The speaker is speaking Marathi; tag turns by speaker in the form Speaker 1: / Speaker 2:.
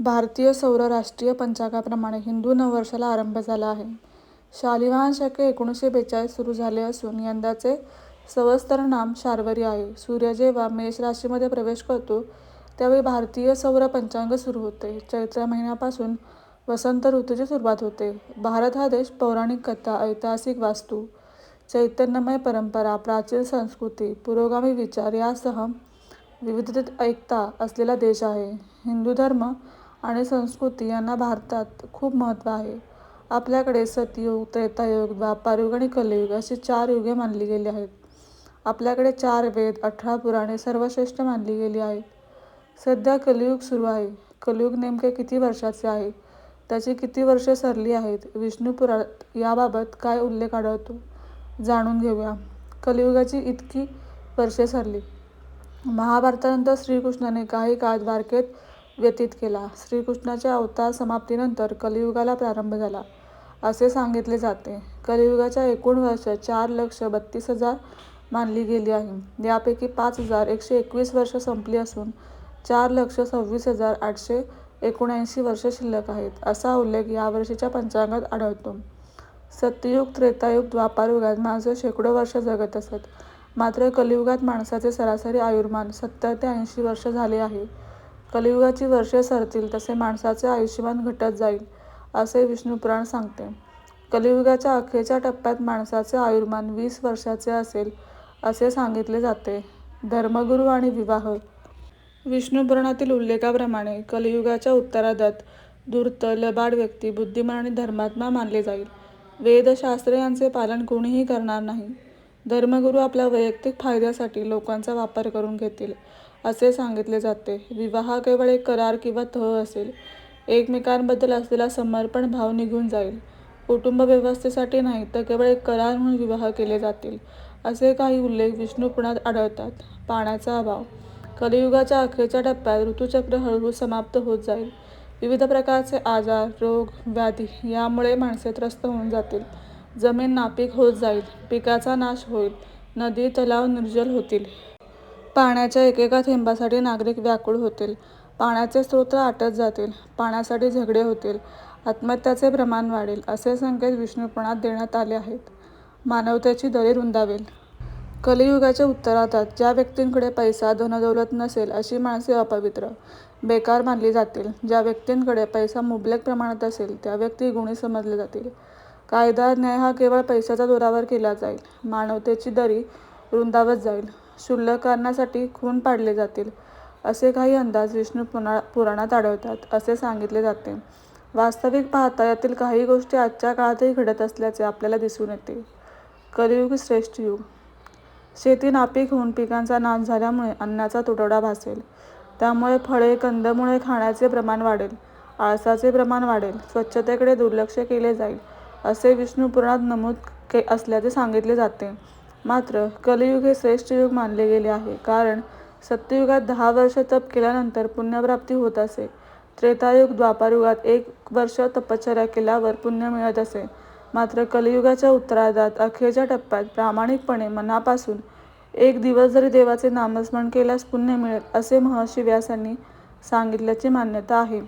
Speaker 1: भारतीय सौर राष्ट्रीय पंचांगाप्रमाणे हिंदू नववर्षाला आरंभ झाला आहे. शालिवाहन शके एकोणीसशे बेचाळीस सुरू झाले असून यंदाचे सवस्तर नाम शार्वरी आहे. सूर्य जेव्हा मेष राशीमध्ये प्रवेश करतो त्यावेळी भारतीय सौर पंचांग सुरू होते. चैत्र महिन्यापासून वसंत ऋतूची सुरुवात होते. भारत हा देश पौराणिक कथा, ऐतिहासिक वास्तू, चैतन्यमय परंपरा, प्राचीन संस्कृती, पुरोगामी विचार यासह विविधतेत एकता असलेला देश आहे. हिंदू धर्म आणि संस्कृती यांना भारतात खूप महत्त्व आहे. आपल्याकडे सतयुग, त्रेतायुग, द्वापारयुग आणि कलियुग अशी चार युगे मानली गेली आहेत. आपल्याकडे चार वेद, अठरा पुराणे सर्वश्रेष्ठ मानली गेली आहेत. सध्या कलियुग सुरू आहे. कलियुग नेमके किती वर्षाचे आहे? त्याची किती वर्षे सरली आहेत? विष्णुपुरात याबाबत काय उल्लेख आढळतो? जाणून घेऊया. कलियुगाची इतकी वर्षे सरली. महाभारतानंतर श्रीकृष्णाने काही काळ द्वारकेत व्यतीत केला. श्रीकृष्णाच्या अवतार समाप्तीनंतर कलियुगाला प्रारंभ झाला, असे सांगितले जाते. कलियुगाच्या एकूण वर्ष चार लक्ष बत्तीस हजार मानली गेली आहे. यापैकी पाच हजार एकशे एकवीस वर्ष संपली असून चार लक्ष सव्वीस हजार आठशे एकोणऐंशी वर्ष शिल्लक आहेत, असा उल्लेख यावर्षीच्या पंचांगात आढळतो. सत्ययुग त्रेतायुग, द्वापारयुगात माणसं शेकडो वर्ष जगत असत. मात्र कलियुगात माणसाचे सरासरी आयुर्मान सत्तर ते ऐंशी वर्ष झाले आहे. कलियुगाची वर्षे सरतील तसे माणसाचे आयुष्यमान घटत जाईल, असे विष्णुपुराण सांगते. कलियुगाच्या अखेरच्या टप्प्यात माणसाचे आयुर्मान वीस वर्षाचे असेल, असे सांगितले जाते. धर्मगुरू आणि विवाह विष्णुपुराणातील उल्लेखाप्रमाणे कलियुगाच्या उत्तरादात धूर्त, लबाड व्यक्ती बुद्धिमान आणि धर्मात्मा मानले जाईल. वेदशास्त्र यांचे पालन कोणीही करणार नाही. धर्मगुरू आपल्या वैयक्तिक फायद्यासाठी लोकांचा वापर करून घेतील, असे सांगितले जाते. विवाह केवळ एक करार किंवा तह असेल. एकमेकांबद्दल असलेला समर्पण भाव निघून जाईल. कुटुंब व्यवस्थेसाठी नाही तर केवळ एक करार म्हणून विवाह केले जातील, असे काही उल्लेख विष्णू पुराणात आढळतात. पाण्याचा अभाव कलियुगाच्या अखेरच्या टप्प्यात ऋतुचक्र हळूहळू समाप्त होत जाईल. विविध प्रकारचे आजार, रोग, व्याधी यामुळे माणसे त्रस्त होऊन जातील. जमीन नापीक होत जाईल. पिकाचा नाश होईल. नदी, तलाव निर्जल होतील. पाण्याच्या एकेका थेंबासाठी नागरिक व्याकुळ होतील. पाण्याचे स्रोत आटत जातील. पाण्यासाठी झगडे होतील. आत्महत्याचे प्रमाण वाढेल, असे संकेत विष्णू देण्यात आले आहेत. मानवतेची दरी रुंदावेल कलियुगाच्या उत्तरार्धात ज्या व्यक्तींकडे पैसा, धनदौलत नसेल अशी माणसे अपवित्र, बेकार मानली जातील. ज्या व्यक्तींकडे पैसा मुबलक प्रमाणात असेल त्या व्यक्ती गुणी समजले जातील. कायदा, न्याय हा केवळ पैशाच्या जोरावर केला जाईल. मानवतेची दरी रुंदावत जाईल. क्षुल्लक कारणासाठी खून पाडले जातील, असे काही अंदाज विष्णू पुराणात आढळतात, असे सांगितले जाते. वास्तविक पाहता यातील काही गोष्टी आजच्या काळातही घडत असल्याचे आपल्याला दिसून येते. कलियुग श्रेष्ठ युग शेती नापीक होऊन पिकांचा नाश झाल्यामुळे अन्नाचा तुटवडा भासेल. त्यामुळे फळे, कंदमुळे खाण्याचे प्रमाण वाढेल. आळसाचे प्रमाण वाढेल. स्वच्छतेकडे दुर्लक्ष केले जाईल, असे विष्णू पुराणात नमूद असल्याचे सांगितले जाते. मात्र कलियुग हे श्रेष्ठ युग मानले गेले आहे, कारण सत्ययुगात दहा वर्ष तप केल्यानंतर पुण्यप्राप्ती होत असे. त्रेतायुग, द्वापारयुगात एक वर्ष तपश्चर्या केल्यावर पुण्य मिळत असे. मात्र कलियुगाच्या उत्तरार्धात अखेरच्या टप्प्यात प्रामाणिकपणे मनापासून एक दिवस जरी देवाचे नामस्मरण केल्यास पुण्य मिळेल, असे महर्षी व्यासांनी सांगितल्याची मान्यता आहे.